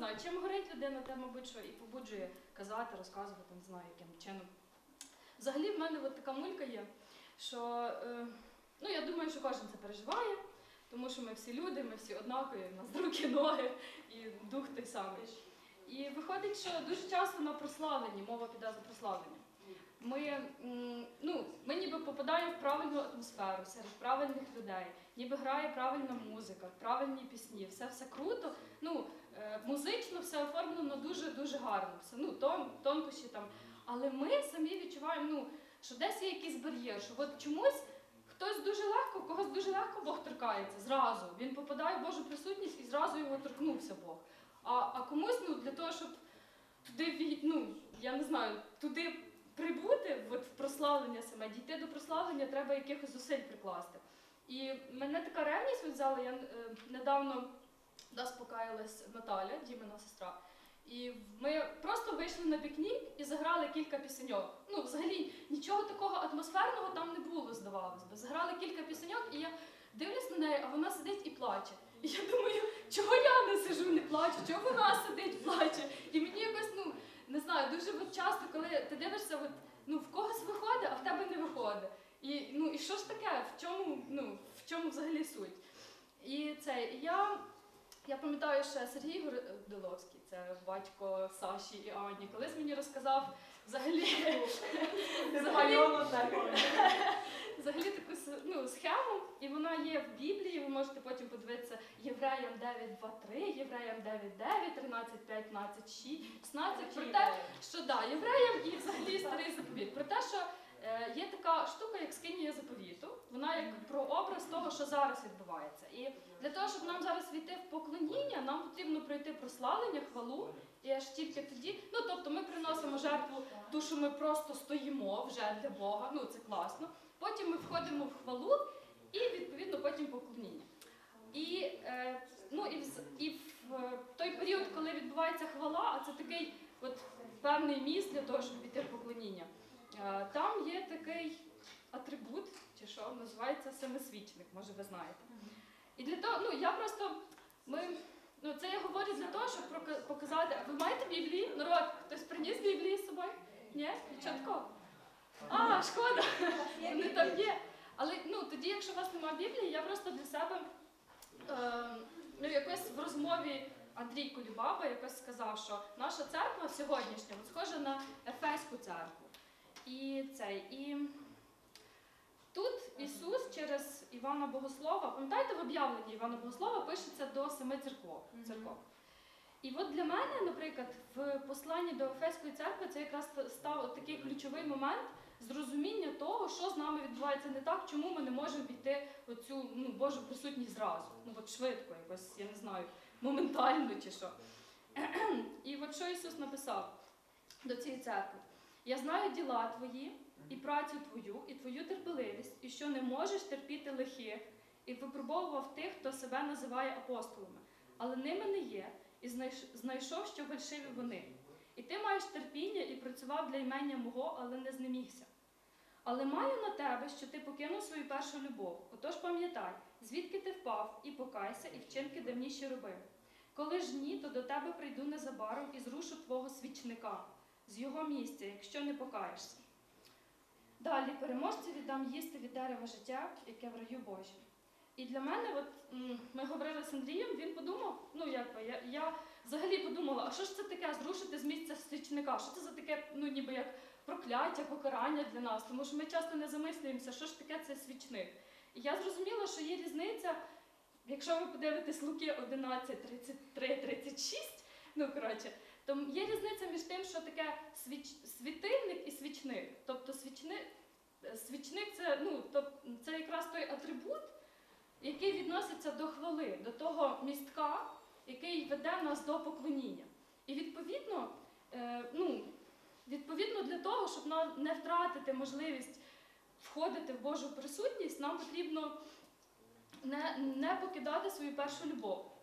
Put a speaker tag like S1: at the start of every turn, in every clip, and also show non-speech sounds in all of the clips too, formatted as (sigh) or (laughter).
S1: знаю, чим горить людина, те, мабуть, що і побуджує казати, розказувати, не знаю, яким чином. Взагалі, в мене от така мулька є, що е, ну, я думаю, що кожен це переживає, тому що ми всі люди, ми всі однакові, у нас руки, ноги і дух той самий. І виходить, що дуже часто на прославленні, мова піде за прославлення. Ми, ну, ми ніби попадаємо в правильну атмосферу серед правильних людей, ніби грає правильна музика, правильні пісні, все все круто. Ну, музично все оформлено дуже-дуже гарно. Все, ну, тон, тонкощі там. Але ми самі відчуваємо, ну, що десь є якийсь бар'єр, що от чомусь хтось дуже легко, когось дуже легко Бог торкається зразу. Він попадає в Божу присутність і зразу його торкнувся Бог. А, а комусь ну, для того, щоб туди ну, я не знаю, туди прибути, от в прославлення саме, дійти до прославлення, треба якихось зусиль прикласти. І мене така ревність взяла, я е, недавно нас покаялась Наталя, Дімина сестра. І ми просто вийшли на пікнік і заграли кілька пісеньок. Ну, взагалі, нічого такого атмосферного там не було, здавалось би. Заграли кілька пісеньок, і я дивлюсь на неї, а вона сидить і плаче. І я думаю, чого я не сижу, не плачу, чого вона сидить, плаче. І мені якось, ну, не знаю, дуже от часто, коли ти дивишся, от, ну, в когось виходить, а в тебе не виходить. І, ну, і що ж таке? В чому, ну, в чому взагалі суть? І це, і я, я пам'ятаю, що Сергій Гордиловський, це батько Саші і Ані, колись мені розказав взагалі, (laughs) взагалі, взагалі таку ну, схему, і вона є в Біблії, ви можете потім подивитися Євреям 9.2.3, Євреям 9.9, 13, 15, 16, про те, що да, євреям і взагалі старий заповіт. Про те, що е, є така штука, як скинія заповіту. Вона як про образ того, що зараз відбувається. І для того, щоб нам зараз війти в поклоніння, нам потрібно пройти прославлення, хвалу. І аж тільки тоді, ну тобто ми приносимо жертву, ту, що ми просто стоїмо вже для Бога, ну це класно. Потім ми входимо в хвалу і відповідно потім поклоніння. І, е, ну, і, вз- і в е, той період, коли відбувається хвала, а це такий от певний міст для того, щоб піти в поклоніння. Е, Там є такий атрибут, чи що, називається семисвічник, може ви знаєте. І для того, ну я просто ми. Ну, це я говорю для того, щоб показати. А ви маєте Біблії? Народ, хтось приніс Біблії з собою? Ні? Нічого? А, шкода. Вони там є. Але ну, тоді, якщо у вас немає Біблії, я просто для себе е, ну, якось в розмові Андрій Колібаба якось сказав, що наша церква сьогоднішня схожа на Ефеську церкву. І цей, і тут Ісус через Івана Богослова, пам'ятаєте, в об'явленні Івана Богослова пишеться до семи церков. церков. І от для мене, наприклад, в посланні до Ефеської церкви це якраз став такий ключовий момент зрозуміння того, що з нами відбувається не так, чому ми не можемо піти оцю ну, Божу присутність зразу. Ну от швидко, якось, я не знаю, моментально чи що. І от що Ісус написав до цієї церкви. Я знаю діла твої, і працю твою, і твою терпеливість, і що не можеш терпіти лихих, і випробовував тих, хто себе називає апостолами, але ними не є, і знайшов, що фальшиві вони. І ти маєш терпіння і працював для імення мого, але не знемігся. Але маю на тебе, що ти покинув свою першу любов. Отож пам'ятай, звідки ти впав, і покайся, і вчинки давніші роби. Коли ж ні, то до тебе прийду незабаром і зрушу твого свічника з його місця, якщо не покаєшся. Далі переможці віддам їсти від дерева життя, яке в раю Божі. І для мене, от ми говорили з Андрієм, він подумав, ну якби я, я взагалі подумала, а що ж це таке зрушити з місця свічника? Що це за таке, ну ніби як прокляття, покарання для нас? Тому що ми часто не замислюємося, що ж таке це свічник. І я зрозуміла, що є різниця, якщо ви подивитесь Луки 11, 33, 36, ну коротше, то є різниця між тим, що таке свіч, світильник і свічник. Тобто свічник, свічник це, ну, тоб- це якраз той атрибут, який відноситься до хвали, до того містка, який веде нас до поклоніння. І відповідно, е, ну, відповідно для того, щоб не втратити можливість входити в Божу присутність, нам потрібно не, не покидати свою першу любов.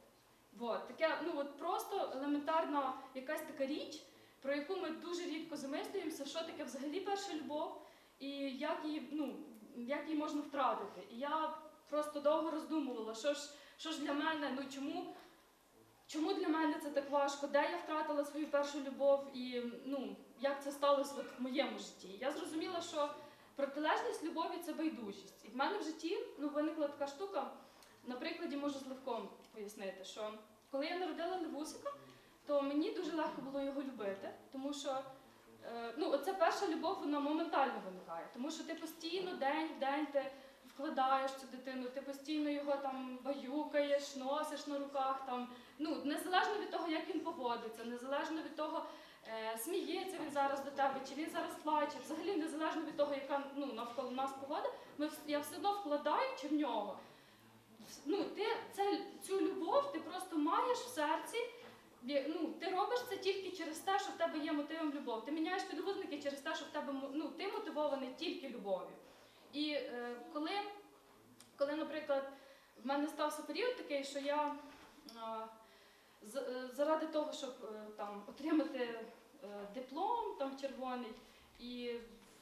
S1: Вот, таке, ну от просто елементарна якась така річ, про яку ми дуже рідко замислюємося, що таке взагалі перша любов і як її, ну, як її можна втратити. І я просто довго роздумувала, що ж, що ж для мене, ну чому, чому для мене це так важко, де я втратила свою першу любов і ну, як це сталося от в моєму житті. Я зрозуміла, що протилежність любові це байдужість. І в мене в житті ну, виникла така штука. На прикладі можу з Левком пояснити, що коли я народила Левусика, то мені дуже легко було його любити, тому що е, ну, оця перша любов вона моментально виникає, тому що ти постійно день в день ти вкладаєш цю дитину, ти постійно його там баюкаєш, носиш на руках. Там, ну, незалежно від того, як він поводиться, незалежно від того, е, сміється він зараз до тебе, чи він зараз плаче, взагалі незалежно від того, яка ну, навколо нас погода, ми, я все одно вкладаючи в нього. Ну, ти це, цю любов ти просто маєш в серці. Ну, ти робиш це тільки через те, що в тебе є мотивом любов. Ти міняєш підгузники через те, що в тебе ну, ти мотивований тільки любов'ю. І е, коли, коли, наприклад, в мене стався період такий, що я е, заради того, щоб е, там отримати е, диплом там червоний і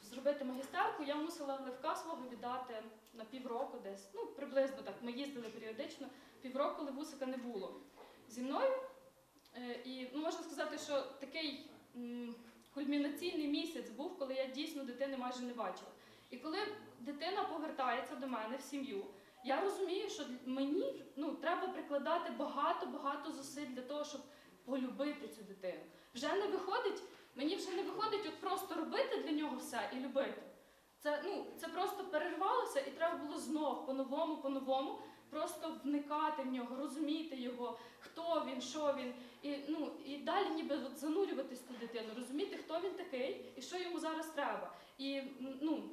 S1: зробити магістерку, я мусила левка свого віддати на півроку десь. Ну, приблизно так. Ми їздили періодично. Півроку левусика не було зі мною. Е, І ну, можна сказати, що такий кульмінаційний місяць був, коли я дійсно дитини майже не бачила. І коли дитина повертається до мене в сім'ю, я розумію, що мені ну, треба прикладати багато-багато зусиль для того, щоб полюбити цю дитину. Вже не виходить, мені вже не виходить от просто робити для нього все і любити. Це, ну, це просто перервалося, і треба було знов по-новому, по-новому просто вникати в нього, розуміти його, хто він, що він, і, ну, і далі ніби от занурюватись ту дитину, розуміти, хто він такий і що йому зараз треба. І ну,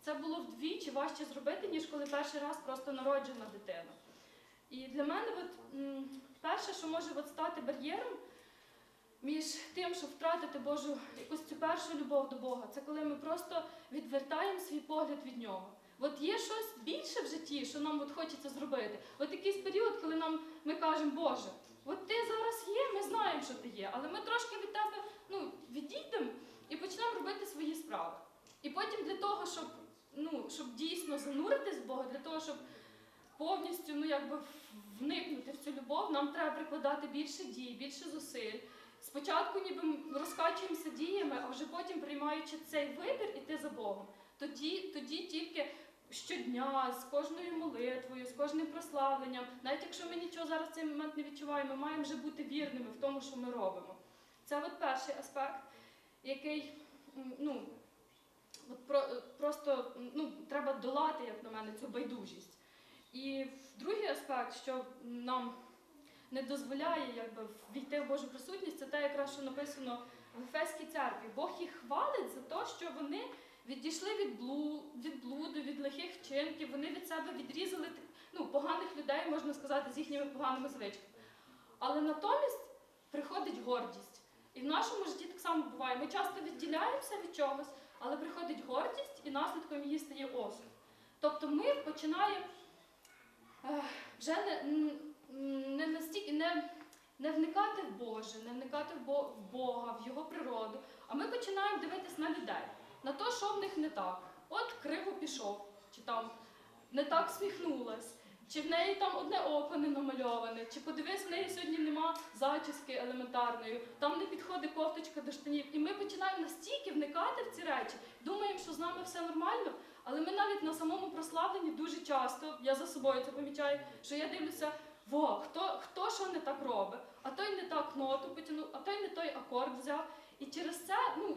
S1: це було вдвічі важче зробити, ніж коли перший раз просто народжена дитина. І для мене от, перше, що може от стати бар'єром між тим, щоб втратити Божу якусь цю першу любов до Бога, це коли ми просто відвертаємо свій погляд від нього. От є щось більше в житті, що нам от хочеться зробити. От якийсь період, коли нам ми кажемо, Боже, от ти зараз є, ми знаємо, що ти є, але ми трошки від тебе ну, відійдемо і почнемо робити свої справи. І потім для того, щоб, ну, щоб дійсно зануритись в Бога, для того, щоб повністю ну, якби вникнути в цю любов, нам треба прикладати більше дій, більше зусиль. Спочатку ніби розкачуємося діями, а вже потім приймаючи цей вибір іти за Богом. Тоді, тоді тільки щодня, з кожною молитвою, з кожним прославленням, навіть якщо ми нічого зараз в цей момент не відчуваємо, ми маємо вже бути вірними в тому, що ми робимо. Це от перший аспект, який ну, от про, просто ну, треба долати, як на мене, цю байдужість. І другий аспект, що нам не дозволяє якби, війти в Божу присутність, це те, якраз що написано в Ефеській церкві. Бог їх хвалить за те, що вони відійшли від, блу, від блуду, від лихих вчинків, вони від себе відрізали ну, поганих людей, можна сказати, з їхніми поганими звичками. Але натомість приходить гордість. І в нашому житті так само буває. Ми часто відділяємося від чогось, але приходить гордість, і наслідком її стає осуд. Тобто ми починаємо вже не, не настільки не, не вникати в Боже, не вникати в Бога, в Його природу, а ми починаємо дивитись на людей, на те, що в них не так. От криво пішов, чи там не так сміхнулась, чи в неї там одне око не намальоване, чи подивись, в неї сьогодні нема зачіски елементарної, там не підходить кофточка до штанів. І ми починаємо настільки вникати в ці речі, думаємо, що з нами все нормально, але ми навіть на самому прославленні дуже часто, я за собою це помічаю, що я дивлюся, во, хто, хто що не так робить, а той не так ноту потягнув, а той не той акорд взяв. І через це, ну,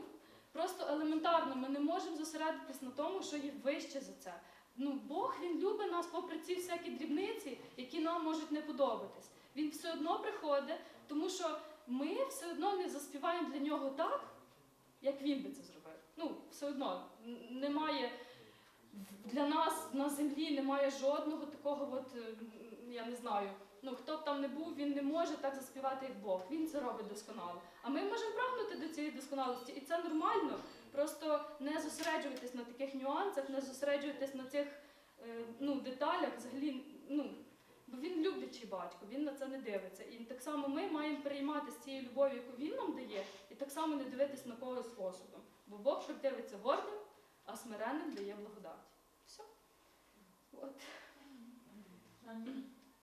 S1: просто елементарно, ми не можемо зосередитись на тому, що є вище за це. Ну, Бог він любить нас попри ці всякі дрібниці, які нам можуть не подобатись. Він все одно приходить, тому що ми все одно не заспіваємо для нього так, як він би це зробив. Ну, все одно немає для нас на землі немає жодного такого, от, я не знаю. Ну, хто б там не був, він не може так заспівати, як Бог. Він це робить досконало. А ми можемо прагнути до цієї досконалості, і це нормально. Просто не зосереджуватись на таких нюансах, не зосереджуватись на цих е, ну, деталях, взагалі, ну, бо він люблячий батько, він на це не дивиться. І так само ми маємо переймати з цією любов'ю, яку він нам дає, і так само не дивитись на когось осудом. Бо Бог противиться гордим, а смиренним дає благодать. Все. От.